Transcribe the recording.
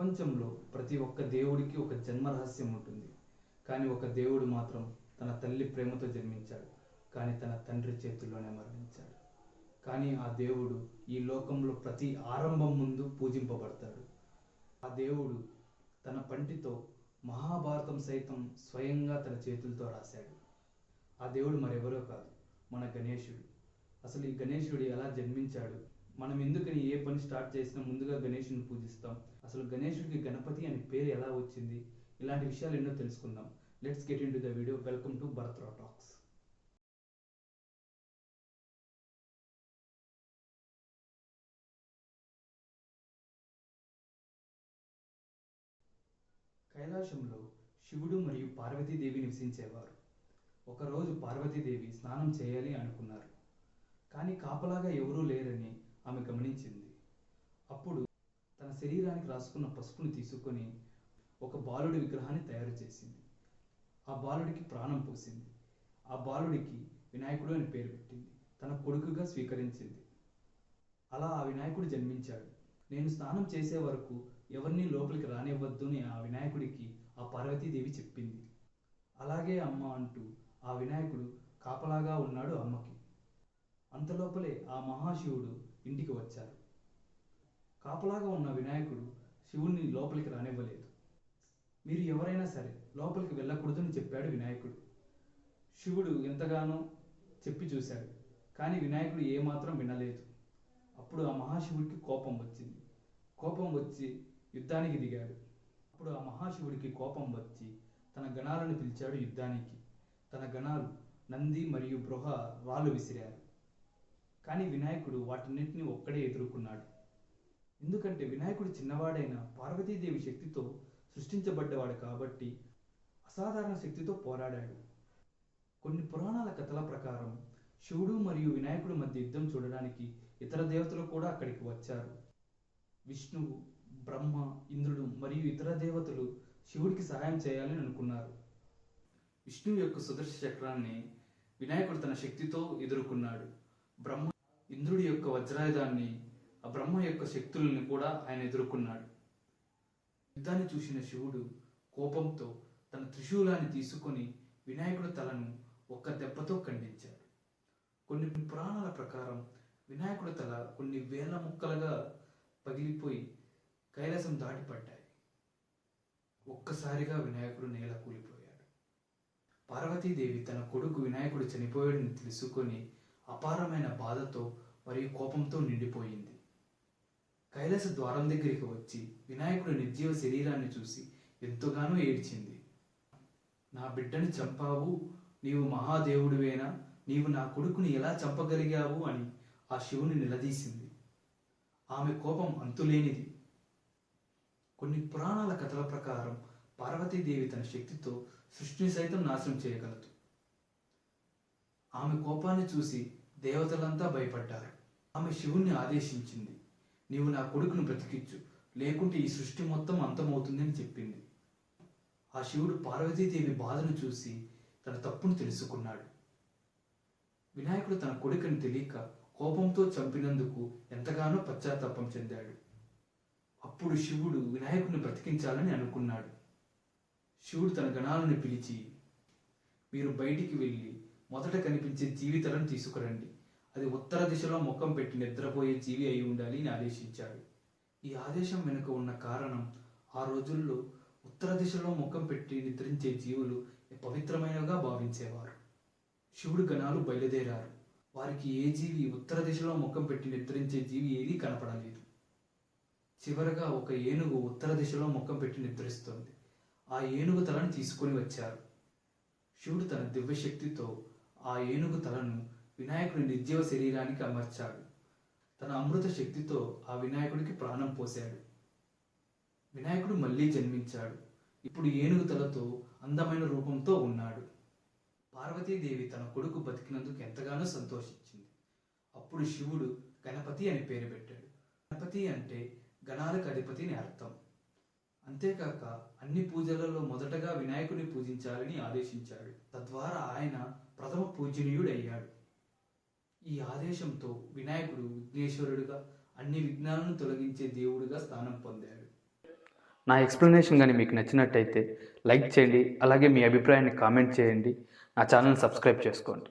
ప్రపంచంలో ప్రతి ఒక్క దేవుడికి ఒక జన్మ రహస్యం ఉంటుంది. కానీ ఒక దేవుడు మాత్రం తన తల్లి ప్రేమతో జన్మించాడు. కానీ తన తండ్రి చేతుల్లోనే మరణించాడు. కానీ ఆ దేవుడు ఈ లోకంలో ప్రతి ఆరంభం ముందు పూజింపబడతాడు. ఆ దేవుడు తన పంటితో మహాభారతం సైతం స్వయంగా తన చేతులతో రాశాడు. ఆ దేవుడు మరెవరో కాదు మన గణేశుడు. అసలు ఈ గణేశుడు ఎలా జన్మించాడు? మనం ఎందుకని ఏ పని స్టార్ట్ చేసినా ముందుగా గణేషుని పూజిస్తాం? అసలు గణేషుడికి గణపతి అనే పేరు ఎలా వచ్చింది? ఇలాంటి విషయాలు ఎన్నో తెలుసుకుందాం. Let's get into the video welcome to భరత్రా talks కైలాసంలో శివుడు మరియు పార్వతీదేవి నివసించేవారు. ఒకరోజు పార్వతీదేవి స్నానం చేయాలి అనుకున్నారు. కానీ కాపలాగా ఎవరూ లేరని ఆమె గమనించింది. అప్పుడు తన శరీరానికి రాసుకున్న పసుపుని తీసుకొని ఒక బాలుడి విగ్రహాన్ని తయారు చేసింది. ఆ బాలుడికి ప్రాణం పోసింది. ఆ బాలుడికి వినాయకుడు అని పేరు పెట్టింది. తన కొడుకుగా స్వీకరించింది. అలా ఆ వినాయకుడు జన్మించాడు. నేను స్నానం చేసే వరకు ఎవరిని లోపలికి రానివ్వద్దు అని ఆ వినాయకుడికి ఆ పార్వతీదేవి చెప్పింది. అలాగే అమ్మ అంటూ ఆ వినాయకుడు కాపలాగా ఉన్నాడు అమ్మకి. అంతలోపలే ఆ మహాశివుడు ఇంటికి వచ్చారు. కాపలాగా ఉన్న వినాయకుడు శివుణ్ణి లోపలికి రానివ్వలేదు. మీరు ఎవరైనా సరే లోపలికి వెళ్ళకూడదని చెప్పాడు వినాయకుడు. శివుడు ఎంతగానో చెప్పి చూశాడు కానీ వినాయకుడు ఏమాత్రం వినలేదు. అప్పుడు ఆ మహాశివుడికి కోపం వచ్చింది. కోపం వచ్చి యుద్ధానికి దిగాడు. అప్పుడు ఆ మహాశివుడికి కోపం వచ్చి తన గణాలను పిలిచాడు యుద్ధానికి. తన గణాలు నంది మరియు బృహ రాళ్ళు విసిరారు. కానీ వినాయకుడు వాటన్నింటినీ ఒక్కడే ఎదుర్కొన్నాడు. ఎందుకంటే వినాయకుడు చిన్నవాడైన పార్వతీదేవి శక్తితో సృష్టించబడ్డవాడు కాబట్టి అసాధారణ శక్తితో పోరాడాడు. కొన్ని పురాణాల కథల ప్రకారం శివుడు మరియు వినాయకుడు మధ్య యుద్ధం చూడడానికి ఇతర దేవతలు కూడా అక్కడికి వచ్చారు. విష్ణువు బ్రహ్మ ఇంద్రుడు మరియు ఇతర దేవతలు శివుడికి సహాయం చేయాలని అనుకున్నారు. విష్ణువు యొక్క సుదర్శ చక్రాన్ని వినాయకుడు తన శక్తితో ఎదుర్కొన్నాడు. బ్రహ్మ ఇంద్రుడి యొక్క వజ్రాయుధాన్ని ఆ బ్రహ్మ యొక్క శక్తులను కూడా ఆయన ఎదుర్కొన్నాడు. యుద్ధాన్ని చూసిన శివుడు కోపంతో తన త్రిశూలాన్ని తీసుకొని వినాయకుడి తలను ఒక్క దెబ్బతో ఖండించాడు. కొన్ని పురాణాల ప్రకారం వినాయకుడి తల కొన్ని వేల ముక్కలుగా పగిలిపోయి కైలాసం దాటిపడ్డాయి. ఒక్కసారిగా వినాయకుడు నేల కూలిపోయాడు. పార్వతీదేవి తన కొడుకు వినాయకుడు చనిపోయాడని తెలుసుకొని అపారమైన బాధతో మరియు కోపంతో నిండిపోయింది. కైలాస ద్వారం దగ్గరికి వచ్చి వినాయకుడు నిర్జీవ శరీరాన్ని చూసి ఎంతగానో ఏడ్చింది. నా బిడ్డను చంపావు నీవు మహాదేవుడివేనా? నీవు నా కొడుకుని ఎలా చంపగలిగావు అని ఆ శివుని నిలదీసింది. ఆమె కోపం అంతులేనిది. కొన్ని పురాణాల కథల ప్రకారం పార్వతీదేవి తన శక్తితో సృష్టిని సైతం నాశనం చేయగలదు. ఆమె కోపాన్ని చూసి దేవతలంతా భయపడ్డారు. ఆమె శివుణ్ణి ఆదేశించింది. నీవు నా కొడుకును బ్రతికిచ్చు. లేకుంటే ఈ సృష్టి మొత్తం అంతమవుతుందని చెప్పింది. ఆ శివుడు పార్వతీదేవి బాధను చూసి తన తప్పును తెలుసుకున్నాడు. వినాయకుడు తన కొడుకుని తెలియక కోపంతో చంపినందుకు ఎంతగానో పశ్చాత్తాపం చెందాడు. అప్పుడు శివుడు వినాయకుడిని బ్రతికించాలని అనుకున్నాడు. శివుడు తన గణాలను పిలిచి మీరు బయటికి వెళ్ళి మొదట కనిపించే జీవితలను తీసుకురండి. అది ఉత్తర దిశలో ముఖం పెట్టి నిద్రపోయే జీవి అయి ఉండాలి అని ఆదేశించాడు. ఈ ఆదేశం వెనుక ఉన్న కారణం ఆ రోజుల్లో ఉత్తర దిశలో ముఖం పెట్టి నిద్రించే జీవులు పవిత్రమైనవిగా భావించేవారు. శివుడు గణాలు బయలుదేరారు. వారికి ఏ జీవి ఉత్తర దిశలో ముఖం పెట్టి నిద్రించే జీవి ఏదీ కనపడలేదు. చివరగా ఒక ఏనుగు ఉత్తర దిశలో ముఖం పెట్టి నిద్రిస్తుంది. ఆ ఏనుగు తలను తీసుకొని వచ్చారు. శివుడు తన దివ్యశక్తితో ఆ ఏనుగు తలను వినాయకుడి నిర్జీవ శరీరానికి అమర్చాడు. తన అమృత శక్తితో ఆ వినాయకుడికి ప్రాణం పోశాడు. వినాయకుడు మళ్ళీ జన్మించాడు. ఇప్పుడు ఏనుగు తలతో అందమైన రూపంతో ఉన్నాడు. పార్వతీదేవి తన కొడుకు బతికినందుకు ఎంతగానో సంతోషించింది. అప్పుడు శివుడు గణపతి అని పేరు పెట్టాడు. గణపతి అంటే గణాలకు అధిపతిని అర్థం. అంతేకాక అన్ని పూజలలో మొదటగా వినాయకుడిని పూజించాలని ఆదేశించాడు. తద్వారా ఆయన ప్రథమ పూజనీయుడు అయ్యాడు ఈ ఆదేశంతో వినాయకుడు విఘ్నేశ్వరుడుగా అన్ని విఘ్నాలను తొలగించే దేవుడిగా స్థానం పొందాడు. నా ఎక్స్ప్లెనేషన్ కానీ మీకు నచ్చినట్టయితే లైక్ చేయండి అలాగే మీ అభిప్రాయాన్ని కామెంట్ చేయండి. నా ఛానల్ సబ్స్క్రైబ్ చేసుకోండి.